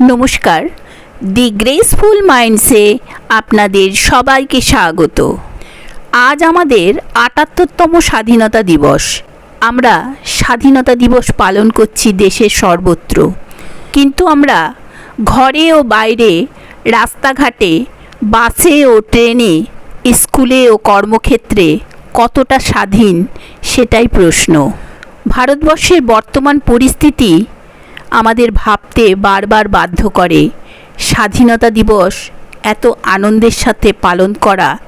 নমস্কার। দি গ্রেসফুল মাইন্ডসে আপনাদের সবাইকে স্বাগত। আজ আমাদের আটাত্তরতম স্বাধীনতা দিবস। আমরা স্বাধীনতা দিবস পালন করছি দেশের সর্বত্র। কিন্তু আমরা ঘরে ও বাইরে, রাস্তাঘাটে, বাসে ও ট্রেনে, স্কুলে ও কর্মক্ষেত্রে কতটা স্বাধীন সেটাই প্রশ্ন। ভারতবর্ষের বর্তমান পরিস্থিতি আমাদের ভাবতে বারবার বাধ্য করে। স্বাধীনতা দিবস এত আনন্দের সাথে পালন করা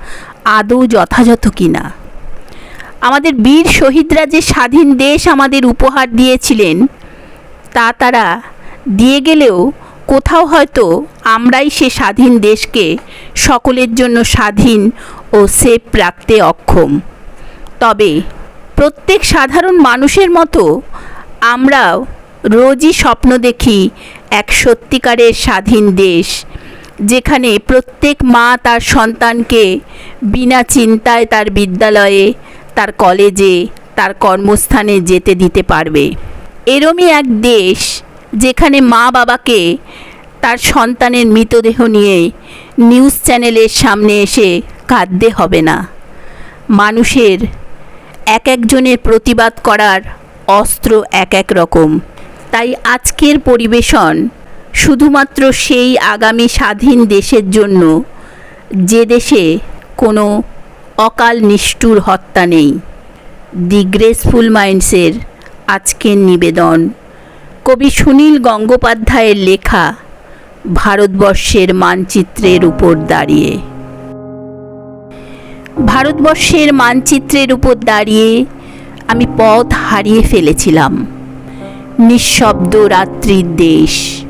আদৌ যথাযথ কিনা? আমাদের বীর শহীদরা যে স্বাধীন দেশ আমাদের উপহার দিয়েছিলেন, তা তারা দিয়ে গেলেও কোথাও হয়তো আমরাই সে স্বাধীন দেশকে সকলের জন্য স্বাধীন ও সেফ রাখতে অক্ষম। তবে প্রত্যেক সাধারণ মানুষের মতো আমরাও রোজই স্বপ্ন দেখি এক সত্যিকারের স্বাধীন দেশ, যেখানে প্রত্যেক মা তার সন্তানকে বিনা চিন্তায় তার বিদ্যালয়ে, তার কলেজে, তার কর্মস্থানে যেতে দিতে পারবে। এরমই এক দেশ, যেখানে মা বাবাকে তার সন্তানের মৃতদেহ নিয়ে নিউজ চ্যানেলের সামনে এসে কাঁদতে হবে না। মানুষের এক একজনের প্রতিবাদ করার অস্ত্র এক এক রকম। তাই আজকের পরিবেশন শুধুমাত্র সেই আগামী স্বাধীন দেশের জন্য, যে দেশে কোনো অকাল নিষ্ঠুর হত্যা নেই। দি গ্রেসফুল মাইন্ডসের আজকের নিবেদন। কবি সুনীল গঙ্গোপাধ্যায়ের লেখা ভারতবর্ষের মানচিত্রের উপর দাঁড়িয়ে। ভারতবর্ষের মানচিত্রের উপর দাঁড়িয়ে আমি পথ হারিয়ে ফেলেছিলাম। নিঃশব্দ রাত্রির দেশ।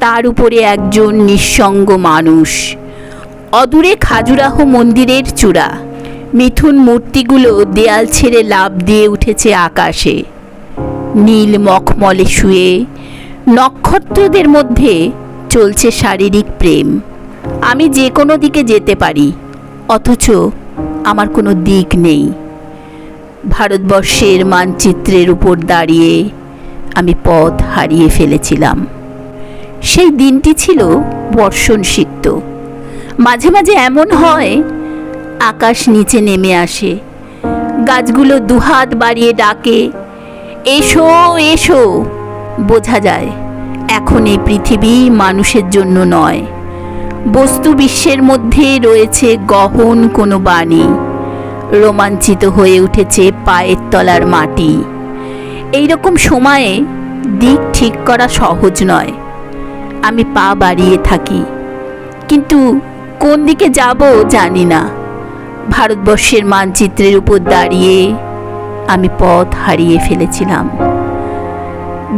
তার উপরে একজন নিঃসঙ্গ মানুষ। অদূরে খাজুরাহ মন্দিরের চূড়া। মিথুন মূর্তিগুলো দেয়াল ছেড়ে লাভ দিয়ে উঠেছে আকাশে। নীল মখমলে শুয়ে নক্ষত্রদের মধ্যে চলছে শারীরিক প্রেম। আমি যে কোনো দিকে যেতে পারি, অথচ আমার কোনো দিক নেই। ভারতবর্ষের মানচিত্রের উপর দাঁড়িয়ে আমি পথ হারিয়ে ফেলেছিলাম। সেই দিনটি ছিল বর্ষণ সিক্ত মাঝে মাঝে এমন হয়, আকাশ নিচে নেমে আসে, গাছগুলো দুহাত বাড়িয়ে ডাকে, এসো এসো। বোঝা যায়, এখন এই পৃথিবী মানুষের জন্য নয়। বস্তু বিশ্বের মধ্যে রয়েছে গহন কোনো বাণী। রোমাঞ্চিত হয়ে উঠেছে পায়ের তলার মাটি। এই রকম সময়ে দিক ঠিক করা সহজ নয়। আমি পা বাড়িয়ে থাকি। কিন্তু কোন দিকে যাব জানি না। ভারতবর্ষের মানচিত্রের উপর দাঁড়িয়ে আমি পথ হারিয়ে ফেলেছিলাম।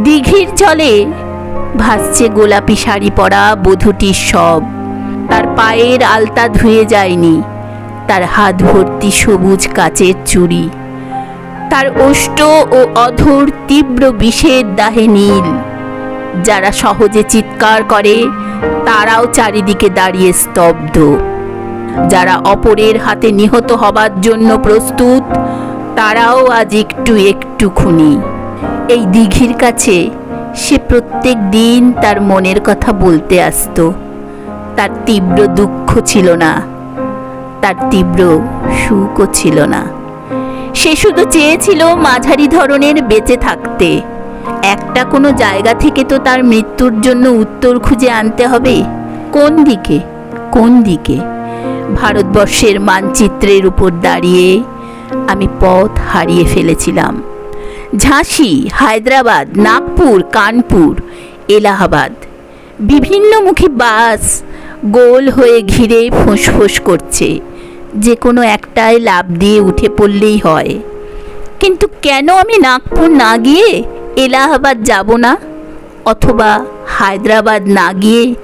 দিঘির জলে ভাসছে গোলাপি শাড়ি পরা বধূটির সব। তার পায়ের আলতা ধুয়ে যায়নি। তার হাত ভর্তি সবুজ কাচের চুড়ি। তার ওষ্ঠ ও অধর তীব্র বিষের দাহে নীল। যারা সহজে চিৎকার করে, তারাও চারিদিকে দাঁড়িয়ে স্তব্ধ। যারা অপরের হাতে নিহত হবার জন্য প্রস্তুত, তারাও আজ একটু একটু খুনি। এই দিঘির কাছে সে প্রত্যেক দিন তার মনের কথা বলতে আসতো। তার তীব্র দুঃখ ছিল না, তার তীব্র সুখও ছিল না। সে শুধু চেয়েছিল মাঝারি ধরনের বেঁচে থাকতে। একটা কোনো জায়গা থেকে তো তার মৃত্যুর জন্য উত্তর খুঁজে আনতে হবে। কোন দিকে? কোন দিকে? ভারতবর্ষের মানচিত্রের উপর দাঁড়িয়ে আমি পথ হারিয়ে ফেলেছিলাম। ঝাঁসি, হায়দ্রাবাদ, নাগপুর, কানপুর, এলাহাবাদ। বিভিন্নমুখী বাস গোল হয়ে ঘিরে ফোঁস করছে। যে কোনো একটায় লাভ দিয়ে উঠে পড়লেই হয়। কিন্তু কেন আমি নাগপুর না গিয়ে এলাহাবাদ যাব না? অথবা হায়দ্রাবাদ না গিয়ে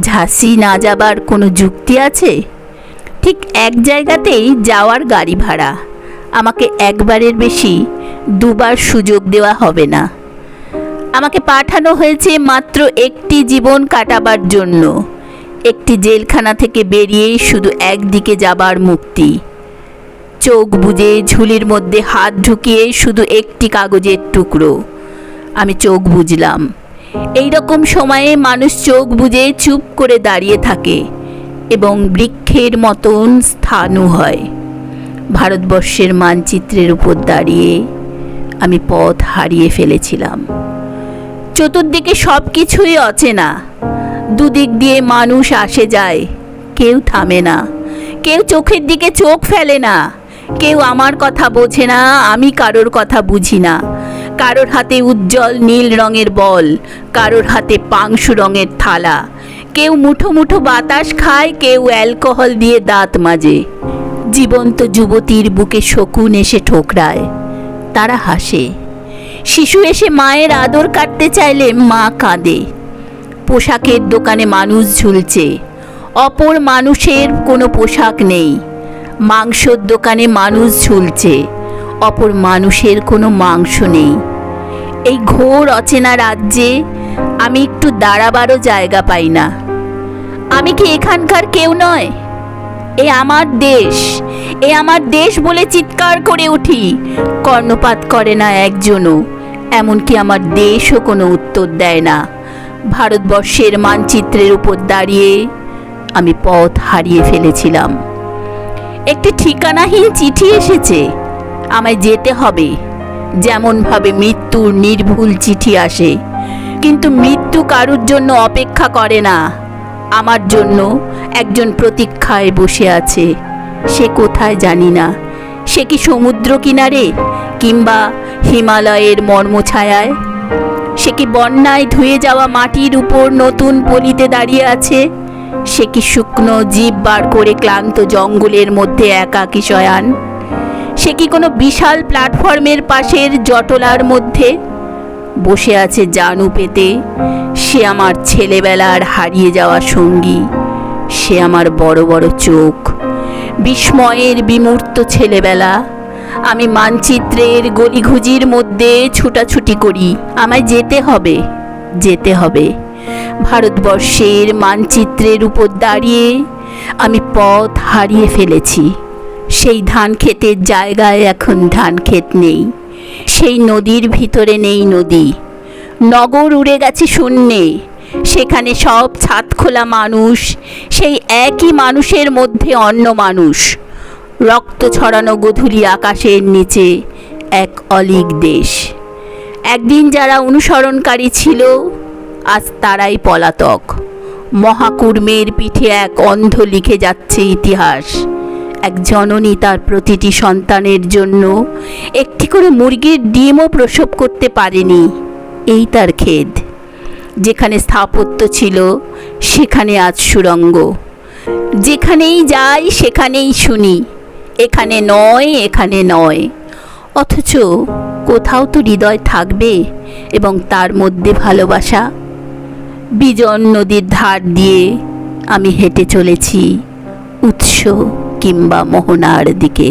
ঝাঁসি না যাবার কোনো যুক্তি আছে? ঠিক এক জায়গাতেই যাওয়ার গাড়ি ভাড়া। আমাকে একবারের বেশি দুবার সুযোগ দেওয়া হবে না। আমাকে পাঠানো হয়েছে মাত্র একটি জীবন কাটাবার জন্য। একটি জেলখানা থেকে বেরিয়েই শুধু একদিকে যাবার মুক্তি। চোখ বুজে ঝুলির মধ্যে হাত ঢুকিয়ে শুধু একটি কাগজের টুকরো। আমি চোখ বুঝলাম এই রকম সময়ে মানুষ চোখ বুজে চুপ করে দাঁড়িয়ে থাকে এবং বৃক্ষের মতন স্থানু হয়। ভারতবর্ষের মানচিত্রের উপর দাঁড়িয়ে আমি পথ হারিয়ে ফেলেছিলাম। চতুর্দিকে সব কিছুই অচেনা। দুদিক দিয়ে মানুষ আসে যায়। কেউ থামে না। কেউ চোখের দিকে চোখ ফেলে না। কেউ আমার কথা বোঝে না, আমি কারোর কথা বুঝি না। কারোর হাতে উজ্জ্বল নীল রঙের বল, কারোর হাতে পাংশু রঙের থালা। কেউ মুঠো মুঠো বাতাস খায়, কেউ অ্যালকোহল দিয়ে দাঁত মাজে। জীবন্ত যুবতীর বুকে শকুন এসে ঠোকরায়। তারা হাসে। শিশু এসে মায়ের আদর কাটতে চাইলে মা কাঁদে। পোশাকের দোকানে মানুষ ঝুলছে। অপর মানুষের কোনো পোশাক নেই। মাংসর দোকানে মানুষ ঝুলছে। অপর মানুষের কোনো মাংস নেই। এই ঘোর অচেনা রাজ্যে আমি একটু দাঁড়াবারও জায়গা পাই না। আমি কি এখানকার কেউ নয়? এ আমার দেশ। এ আমার দেশ বলে চিৎকার করে উঠি। কর্ণপাত করে না একজনও। এমনকি আমার দেশও কোনো উত্তর দেয় না। ভারতবর্ষের মানচিত্রের উপর দাঁড়িয়ে আমি পথ হারিয়ে ফেলেছিলাম। একটি ঠিকানাহীন চিঠি এসেছে। আমায় যেতে হবে। যেমনভাবে মৃত্যুর নির্ভুল চিঠি আসে। কিন্তু মৃত্যু কারুর জন্য অপেক্ষা করে না। আমার জন্য একজন প্রতীক্ষায় বসে আছে। সে কোথায় জানি না। সে কি সমুদ্র কিনারে কিংবা হিমালয়ের মর্মছায়ায়? সে কি বন্যায় ধুয়ে যাওয়া মাটির উপর নতুন পলিতে দাঁড়িয়ে আছে? সে কি শুকনো জীব বার করে ক্লান্ত জঙ্গলের মধ্যে একাকী শয়ান? সে কি কোনো বিশাল প্ল্যাটফর্মের পাশের জটলার মধ্যে? বসে আছে জানু পেতে। সে আমার ছেলেবেলার হারিয়ে যাওয়া সঙ্গী। সে আমার বড় বড় চোখ। বিস্ময়ের বিমূর্ত ছেলেবেলা। আমি মানচিত্রের গলিঘুজির মধ্যে ছুটাছুটি করি। আমায় যেতে হবে যেতে হবে। ভারতবর্ষের মানচিত্রের উপর দাঁড়িয়ে আমি পথ হারিয়ে ফেলেছি। সেই ধান ক্ষেতের জায়গায় এখন ধান ক্ষেত নেই। সেই নদীর ভিতরে নেই নদী। নগর উড়ে গেছে শূন্যে। সেখানে সব ছাদ খোলা মানুষ। সেই একই মানুষের মধ্যে অন্য মানুষ। রক্ত ছড়ানো গধূলি আকাশের নিচে এক অলিক দেশ। একদিন যারা অনুসরণকারী ছিল, আজ তারাই পলাতক। মহাকুর্মের পিঠে এক অন্ধ লিখে যাচ্ছে ইতিহাস। এক জননী তার প্রতিটি সন্তানের জন্য একটি করে মুরগির ডিমও প্রসব করতে পারেনি। এই তার খেদ। যেখানে স্থাপত্য ছিল, সেখানে আজ সুরঙ্গ। যেখানেই যাই, সেখানেই শুনি। এখানে নয় এখানে নয়। অথচ কোথাও তো হৃদয় থাকবে এবং তার মধ্যে ভালোবাসা। বিজন নদীর ধার দিয়ে আমি হেঁটে চলেছি উৎস কিংবা মোহনার দিকে।